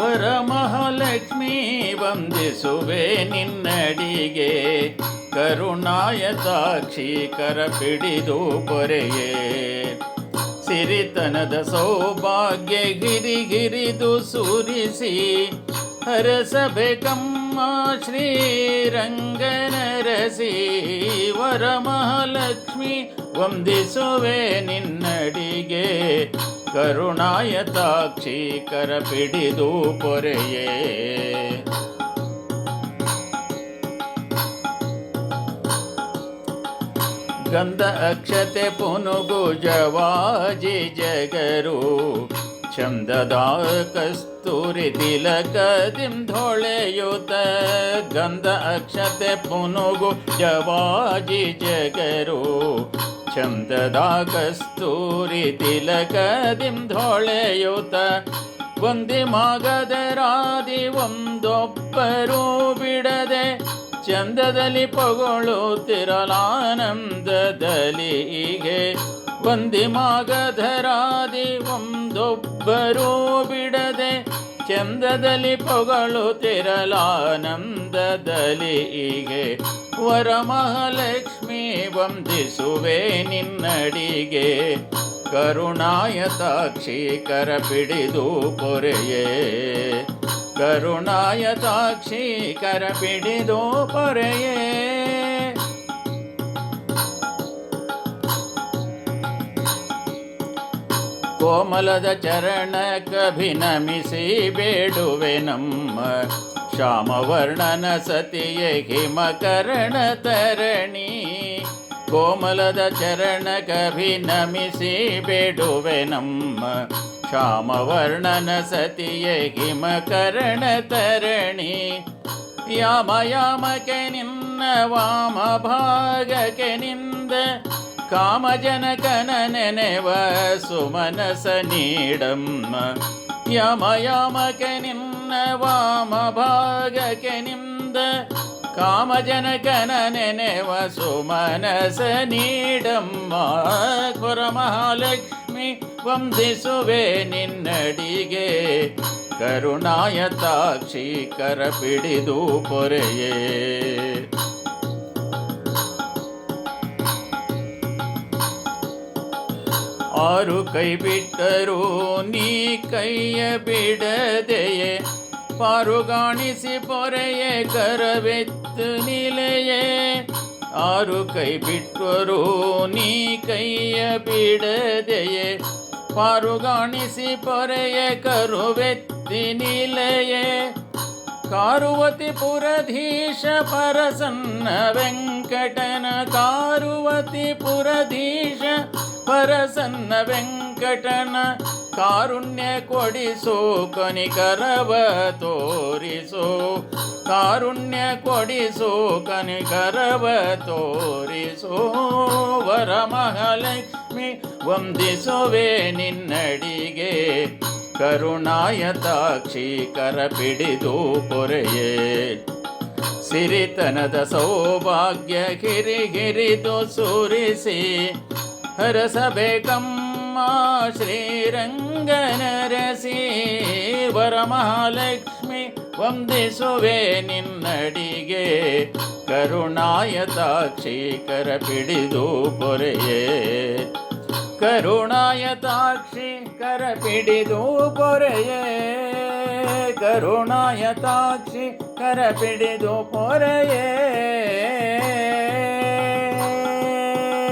ವರಮಹಾಲಕ್ಷ್ಮೀ ವಂದಿಸುವೆ ನಿನ್ನಡಿಗೆ. ಕರುಣಾಯ ಸಾಕ್ಷಿ ಕರ ಪಿಡಿದು ಪೊರೆಯೇ. ಸಿರಿತನದ ಸೌಭಾಗ್ಯ ಗಿರಿಗಿರಿದು ಸುರಿಸಿ. ಹರಸಬೇಕಮ್ಮ ಶ್ರೀರಂಗನರಸಿ ವರಮಹಾಲಕ್ಷ್ಮಿ ವಂದಿಸುವೆ ನಿನ್ನಡಿಗೆ. ಕರುಣಾಯತಾಕ್ಷಿ ಕರ ಪಿಡಿದು ಪೊರೆಯೇ. ಗಂಧ ಅಕ್ಷತೆ ಪುನುಗು ಜವಾಜಿ ಜಗರು ಚಂದದ ಕಸ್ತೂರಿ ತಿಲಕದಿಂಧೊಳೆಯುತ ಗಂಧ ಅಕ್ಷತೆ ಪುನುಗು ಜವಾಜಿ ಜಗರು ಚಂದದ ಕಸ್ತೂರಿ ತಿಲಕದಿಂಧೊಳೆಯುತ ಒಂದಿ ಮಾಗದರಾದಿ ಒಂದೊಬ್ಬರು ಬಿಡದೆ ಚಂದದಲ್ಲಿ ಪೊಗಳುತ್ತಿರಲಾನಂದದಲ್ಲಿ ಹೀಗೆ ಒಂದಿ ಮಾಗಧರಾದಿ ಒಂದೊಬ್ಬರೂ ಬಿಡದೆ ಚಂದದಲ್ಲಿ ಪೊಗಳುತ್ತಿರಲಾನಂದದಲ್ಲಿ ಹೀಗೆ. ವರಮಹಾಲಕ್ಷ್ಮಿ ವಂದಿಸುವೆ ನಿನ್ನಡಿಗೆ. ಕರುಣಾಯತಾಕ್ಷಿ ಕರ ಪಿಡಿದು ಪೊರೆಯೇ. ಕರುಣಾಯತಾಕ್ಷಿ ಕರ ಪಿಡಿದು ಪೊರೆಯೇ. ಕೋಮಲದ ಚರಣಕ್ಕಭಿನಮಿಸಿ ಬೇಡುವೆ ನಮ್ಮ ಶ್ಯಾಮವರ್ಣನ ಸತಿಯೇ ಹಿಮಕರಣ ತರಣಿ ಕೋಮಲದ ಚರಣಕ್ಕಭಿನಮಿಸಿ ಬೇಡುವೆ ನಮ್ಮ ಶ್ಯಾಮವರ್ಣನ ಸತಿಯೇ ಹಿಮಕರಣ ತರಣಿ ಯಾಮ ಯಾಮಕ್ಕೆ ನಿನ್ನ ವಾಮ ಭಾಗಕ್ಕೆ ನಿಂದ ಕಾಮಜನಕನ ನೆನೆವ ಸುಮನಸ ನೀಡಮ್ಮ. ಯಮ ಯಾಮಕ್ಕೆ ನಿನ್ನ ವಾಮ ಭಾಗಕ್ಕೆ ನಿಂದ ಕಾಮಜನಕನ ನೆನೆವ ಸುಮನಸ ನೀಡಮ್ಮ. ಮಹಾಲಕ್ಷ್ಮಿ ವಂದಿಸುವೆ ನಿನ್ನಡಿಗೆ. ಕರುಣಾಯತಾಕ್ಷಿ ಕರ ಪಿಡಿದು ಪೊರೆಯೇ. ಆರು ಕೈ ಬಿಟ್ಟರು ನೀ ಕೈಯ ಬಿಡದೆಯೇ ಪಾರುಗಾಣಿಸಿ ಪೊರೆಯೇ ಕರವೆತ್ತು ನಿಲೆಯೇ ಆರು ಕೈ ಬಿಟ್ಟರು ನೀ ಕೈಯ ಬಿಡದೆಯೇ ಪಾರುಗಾಣಿಸಿ ಪೊರೆಯ ಕರುವೆತ್ತಿ ನಿಲೆಯೇ ಕಾರುವತಿ ಪುರಧೀಶ ಪರಸನ್ನ ವೆಂಕಟನ ಕಾರುವತಿ ಪುರಧೀಶ ಪರಸನ್ನ ವೆಂಕಟನ ಕಾರುಣ್ಯ ಕೊಡಿಸೋ, ಕನಿಕರವ ತೋರಿಸೋ. ಕಾರುಣ್ಯ ಕೊಡಿಸೋ, ಕನಿಕರವ ತೋರಿಸೋ. ವರಮಹಾಲಕ್ಷ್ಮಿ ವಂದಿಸುವೆ ನಿನ್ನಡಿಗೆ. ಕರುಣಾಯತಾಕ್ಷಿ ಕರ ಪಿಡಿದು ಪೊರೆಯೇ ಸಿರಿತನದ ಸೌಭಾಗ್ಯ ಗಿರಿಗಿರಿದು ಸುರಿಸಿ. ಹರಸಬೇಕಮ್ಮ ಶ್ರೀರಂಗನರಸಿ ವರಮಹಾಲಕ್ಷ್ಮಿ ವಂದಿಸುವೆ ನಿನ್ನಡಿಗೆ. ಕರುಣಾಯತಾಕ್ಷಿ ಕರ ಪಿಡಿದು ಪೊರೆಯೇ. ಕರುಣಾಯತಾಕ್ಷಿ ಕರ ಪಿಡಿದು ಪೊರೆಯೇ. ಕರುಣಾಯತಾಕ್ಷಿ ಕರ ಪಿಡಿದು ಪೊರೆಯೇ.